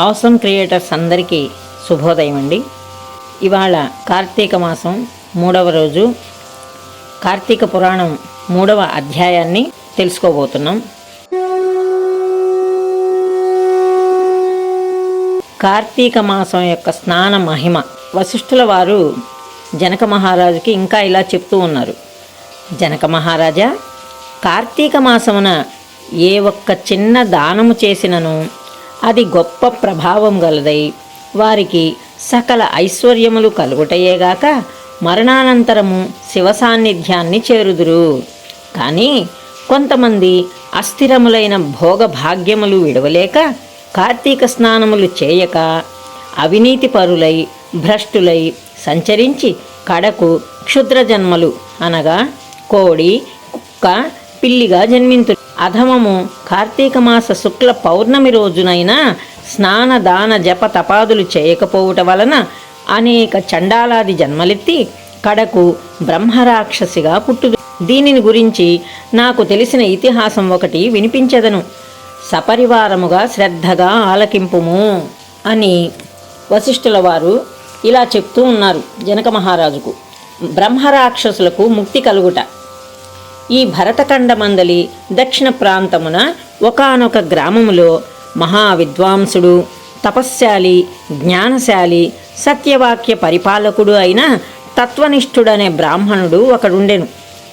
Awesome creators అందరికీ శుభోదయం అండి. ఇవాళ కార్తీక మాసం మూడవ రోజు. కార్తీక పురాణం మూడవ అధ్యాయాన్ని తెలుసుకోబోతున్నాం. కార్తీక మాసం యొక్క స్నాన మహిమ. వశిష్ఠుల వారు జనక మహారాజుకి ఇంకా ఇలా చెప్తూ ఉన్నారు. జనక మహారాజా కార్తీక మాసమున ఏ ఒక్క చిన్న దానము చేసినను అది గొప్ప ప్రభావం గలదై వారికి సకల ఐశ్వర్యములు కలుగుటయేగాక మరణానంతరము శివ సాన్నిధ్యాన్ని చేరుదురు. కానీ కొంతమంది అస్థిరములైన భోగ భాగ్యములు విడవలేక కార్తీక స్నానములు చేయక అవినీతి పరులై భ్రష్టులై సంచరించి కడకు క్షుద్ర జన్మలు అనగా కోడి కుక్క పిల్లిగా జన్మింతు అధమము కార్తీక మాస శుక్ల పౌర్ణమి రోజునైనా స్నాన దాన జప తపాదులు చేయకపోవుట వలన అనేక చండాలాది జన్మలెత్తి కడకు బ్రహ్మరాక్షసిగా పుట్టుదు. దీనిని గురించి నాకు తెలిసిన ఇతిహాసం ఒకటి వినిపించదను. సపరివారముగా శ్రద్ధగా ఆలకింపుము అని వశిష్ఠుల వారు ఇలా చెప్తూ ఉన్నారు జనక మహారాజుకు. బ్రహ్మరాక్షసులకు ముక్తి కలుగుట. ఈ భరతఖండమందలి దక్షిణ ప్రాంతమున ఒకానొక గ్రామములో మహావిద్వాంసుడు తపశ్శాలి జ్ఞానశాలి సత్యవాక్య పరిపాలకుడు అయిన తత్వనిష్ఠుడనే బ్రాహ్మణుడు ఒకడుండెను.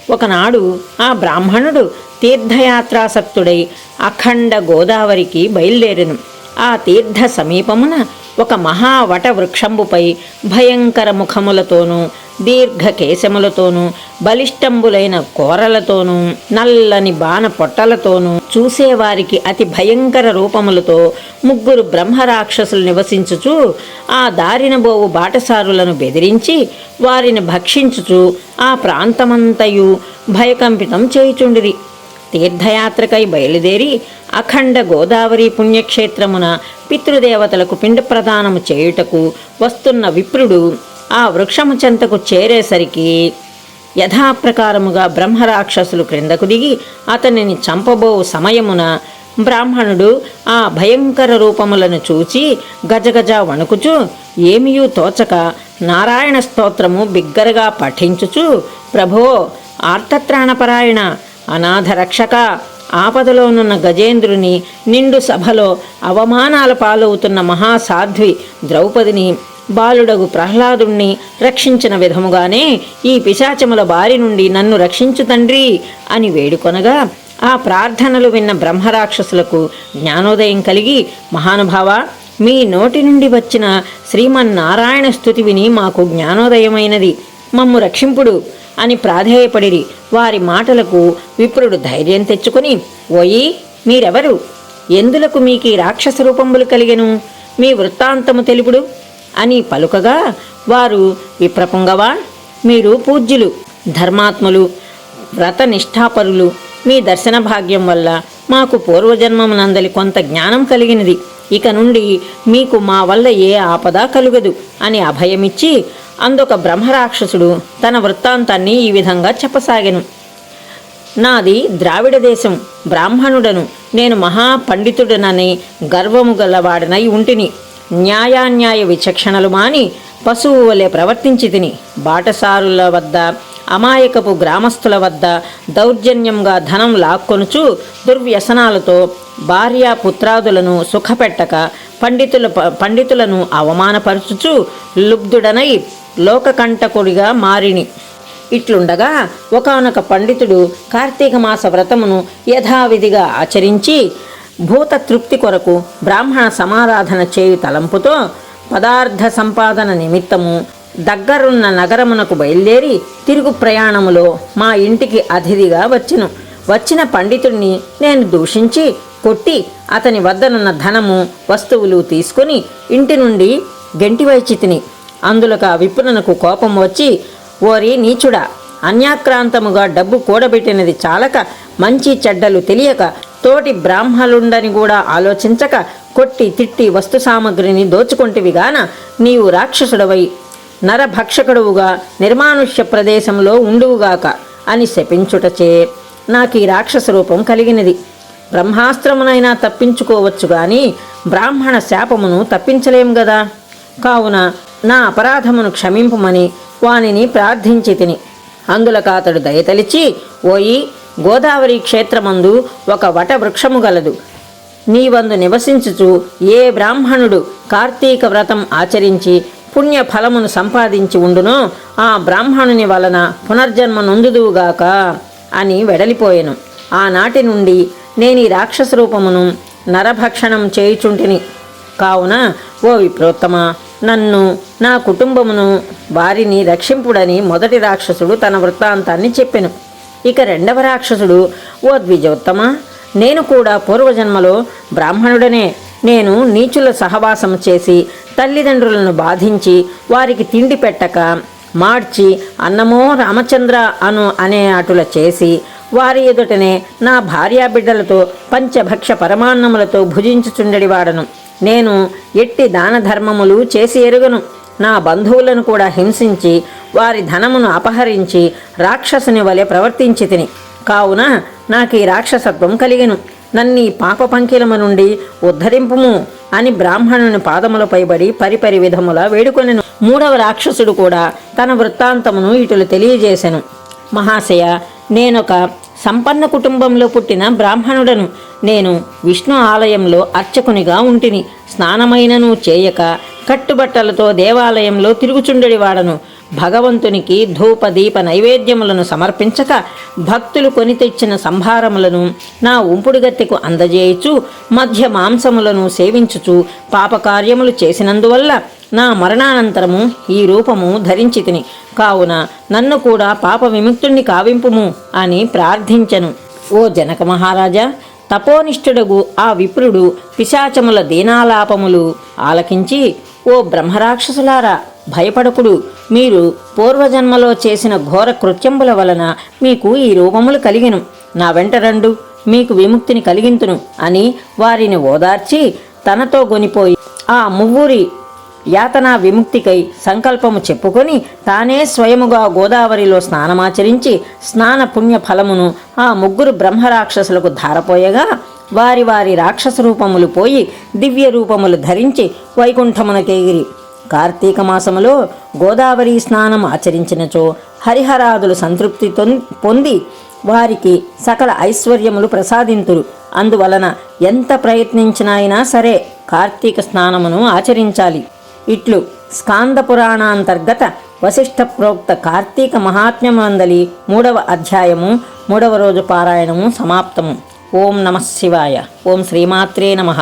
ఒకనాడు ఆ బ్రాహ్మణుడు తీర్థయాత్రాసక్తుడై అఖండ గోదావరికి బయలుదేరెను. ఆ తీర్థ సమీపమున ఒక మహావట వృక్షంబుపై భయంకర ముఖములతోనూ దీర్ఘ కేశములతోనూ బలిష్టంబులైన కోరలతోనూ నల్లని బాణ పొట్టలతోనూ చూసేవారికి అతి భయంకర రూపములతో ముగ్గురు బ్రహ్మరాక్షసులు నివసించుచు ఆ దారిన బోవు బాటసారులను బెదిరించి వారిని భక్షించుచు ఆ ప్రాంతమంతయు భయకంపితం చేయుచుండిరి. తీర్థయాత్రకై బయలుదేరి అఖండ గోదావరి పుణ్యక్షేత్రమున పితృదేవతలకు పిండ ప్రదానము చేయుటకు వస్తున్న విప్రుడు ఆ వృక్షము చెంతకు చేరేసరికి యథాప్రకారముగా బ్రహ్మరాక్షసులు క్రిందకు దిగి అతనిని చంపబో సమయమున బ్రాహ్మణుడు ఆ భయంకర రూపములను చూచి గజగజ వణుకుచు ఏమియూ తోచక నారాయణ స్తోత్రము బిగ్గరగా పఠించుచు ప్రభో ఆర్తత్రాణపరాయణ అనాథ రక్షక ఆపదలోనున్న గజేంద్రుని నిండు సభలో అవమానాల పాలవుతున్న మహాసాధ్వి ద్రౌపదిని బాలుడగు ప్రహ్లాదుణ్ణి రక్షించిన విధముగానే ఈ పిశాచముల బారి నుండి నన్ను రక్షించు తండ్రి అని వేడుకొనగా ఆ ప్రార్థనలు విన్న బ్రహ్మరాక్షసులకు జ్ఞానోదయం కలిగి మహానుభావ మీ నోటి నుండి వచ్చిన శ్రీమన్నారాయణ స్థుతి విని మాకు జ్ఞానోదయమైనది. మమ్ము రక్షింపుడు. అని ప్రాధేయపడిరి. వారి మాటలకు విప్రుడు ధైర్యం తెచ్చుకొని ఓయి మీరెవరు? ఎందులకు మీకు రాక్షస రూపములు కలిగెను? మీ వృత్తాంతము తెలుపుడు? అని పలుకగా వారు విప్రపుంగవా? మీరు పూజ్యులు ధర్మాత్ములు వ్రత నిష్ఠాపరులు మీ దర్శన భాగ్యం వల్ల మాకు పూర్వజన్మమునందలి కొంత జ్ఞానం కలిగినది. ఇక నుండి మీకు మా వల్ల ఏ ఆపద కలుగదు అని అభయమిచ్చి అందొక బ్రహ్మరాక్షసుడు తన వృత్తాంతాన్ని ఈ విధంగా చెప్పసాగెను. నాది ద్రావిడ దేశం బ్రాహ్మణుడను నేను మహాపండితుడనని గర్వము గలవాడనై ఉంటిని. న్యాయాన్యాయ విచక్షణలు మాని పశువు వలె ప్రవర్తించి తిని బాటసారుల వద్ద అమాయకపు గ్రామస్తుల వద్ద దౌర్జన్యంగా ధనం లాక్కొనుచు దుర్వ్యసనాలతో భార్యా పుత్రాదులను సుఖపెట్టక పండితుల పండితులను అవమానపరచుచు లుబ్ధుడనై లోకకంటకుడిగా మారిని. ఇట్లుండగా ఒకనొక పండితుడు కార్తీక మాస వ్రతమును యథావిధిగా ఆచరించి భూత తృప్తి కొరకు బ్రాహ్మణ సమారాధన చేయు తలంపుతో పదార్థ సంపాదన నిమిత్తము దగ్గరున్న నగరమునకు బయలుదేరి తిరుగు ప్రయాణములో మా ఇంటికి అతిథిగా వచ్చెను. వచ్చిన పండితుడిని నేను దూషించి కొట్టి అతని వద్దనున్న ధనము వస్తువులు తీసుకొని ఇంటి నుండి గెంటివైచితిని అందులోక విప్పునకు కోపం వచ్చి ఓరి నీచుడా అన్యాక్రాంతముగా డబ్బు కూడబెట్టినది చాలక మంచి చెడ్డలు తెలియక తోటి బ్రాహ్మలుండని కూడా ఆలోచించక కొట్టి తిట్టి వస్తు సామగ్రిని దోచుకొంటివిగాన నీవు రాక్షసుడవై నరభక్షకుడువుగా నిర్మానుష్య ప్రదేశంలో ఉండువుగాక అని శపించుటచే నాకు ఈ రాక్షస రూపం కలిగినది. బ్రహ్మాస్త్రమునైనా తప్పించుకోవచ్చు గాని బ్రాహ్మణ శాపమును తప్పించలేం గదా? కావున నా అపరాధమును క్షమింపుమని వానిని ప్రార్థించి తిని. అందులకు అతడు దయతలిచి ఓయి గోదావరి క్షేత్రమందు ఒక వట వృక్షము గలదు. నీవందు నివసించుచు ఏ బ్రాహ్మణుడు కార్తీక వ్రతం ఆచరించి పుణ్య ఫలమును సంపాదించి ఉండునో ఆ బ్రాహ్మణుని వలన పునర్జన్మ నొందుదువుగాక అని వెడలిపోయెను. ఆనాటి నుండి నేను ఈ రాక్షస రూపమును నరభక్షణం చేయుచుంటిని. కావున ఓ విప్రోత్తమ నన్ను నా కుటుంబమును వారిని రక్షింపుడని మొదటి రాక్షసుడు తన వృత్తాంతాన్ని చెప్పెను. ఇక రెండవ రాక్షసుడు ఓ ద్విజోత్తమ నేను కూడా పూర్వజన్మలో బ్రాహ్మణుడనే. నేను నీచుల సహవాసం చేసి తల్లిదండ్రులను బాధించి వారికి తిండి పెట్టక మార్చి అన్నమో రామచంద్ర అను అనే అటుల చేసి వారి ఎదుటనే నా భార్యాబిడ్డలతో పంచభక్ష పరమాన్నములతో భుజించుచుండెడివాడను నేను ఎట్టి దాన ధర్మములు చేసి ఎరుగను. నా బంధువులను కూడా హింసించి వారి ధనమును అపహరించి రాక్షసుని వలె ప్రవర్తించి తిని కావున నాకు ఈ రాక్షసత్వం కలిగెను. నన్ను ఈ పాప పంకిలము నుండి ఉద్ధరింపుము అని బ్రాహ్మణుని పాదములపై పడి పరిపరి విధముల వేడుకొనెను. మూడవ రాక్షసుడు కూడా తన వృత్తాంతమును ఇటులు తెలియజేసెను. మహాశయ నేనొక సంపన్న కుటుంబంలో పుట్టిన బ్రాహ్మణుడను. నేను విష్ణు ఆలయంలో అర్చకునిగా ఉంటిని. స్నానమైనను చేయక కట్టుబట్టలతో దేవాలయంలో తిరుగుచుండెడివాడను భగవంతునికి ధూప దీప నైవేద్యములను సమర్పించక భక్తులు కొని తెచ్చిన సంభారములను నా ఉంపుడుగత్తెకు అందజేయచు మధ్య మాంసములను సేవించుచు పాపకార్యములు చేసినందువల్ల నా మరణానంతరము ఈ రూపము ధరించి తిని. కావున నన్ను కూడా పాప విముక్తుణ్ణి కావింపుము అని ప్రార్థించెను. ఓ జనక మహారాజా తపోనిష్ఠుడగు ఆ విప్రుడు పిశాచముల దీనాలాపములు ఆలకించి ఓ బ్రహ్మరాక్షసులారా భయపడకుడు. మీరు పూర్వజన్మలో చేసిన ఘోర కృత్యంబుల వలన మీకు ఈ రూపములు కలిగిను. నా వెంట రండు మీకు విముక్తిని కలిగింతును అని వారిని ఓదార్చి తనతో గొనిపోయి ఆ మువ్వూరి యాతనా విముక్తికై సంకల్పము చెప్పుకొని తానే స్వయముగా గోదావరిలో స్నానమాచరించి స్నాన పుణ్య ఫలమును ఆ ముగ్గురు బ్రహ్మరాక్షసులకు ధారపోయగా వారి వారి రాక్షస రూపములు పోయి దివ్య రూపములు ధరించి వైకుంఠమునకెగిరి కార్తీక మాసములో గోదావరి స్నానం ఆచరించినచో హరిహరాదులు సంతృప్తి పొంది వారికి సకల ఐశ్వర్యములు ప్రసాదింతురు. అందువలన ఎంత ప్రయత్నించినైనా సరే కార్తీక స్నానమును ఆచరించాలి. ఇట్లు స్కాంద పురాణాంతర్గత వశిష్ఠ ప్రోక్త కార్తీక మహాత్మ్యమందలి మూడవ అధ్యాయము మూడవ రోజు పారాయణము సమాప్తము. ఓం నమ శివాయ. ఓం శ్రీమాత్రే నమః.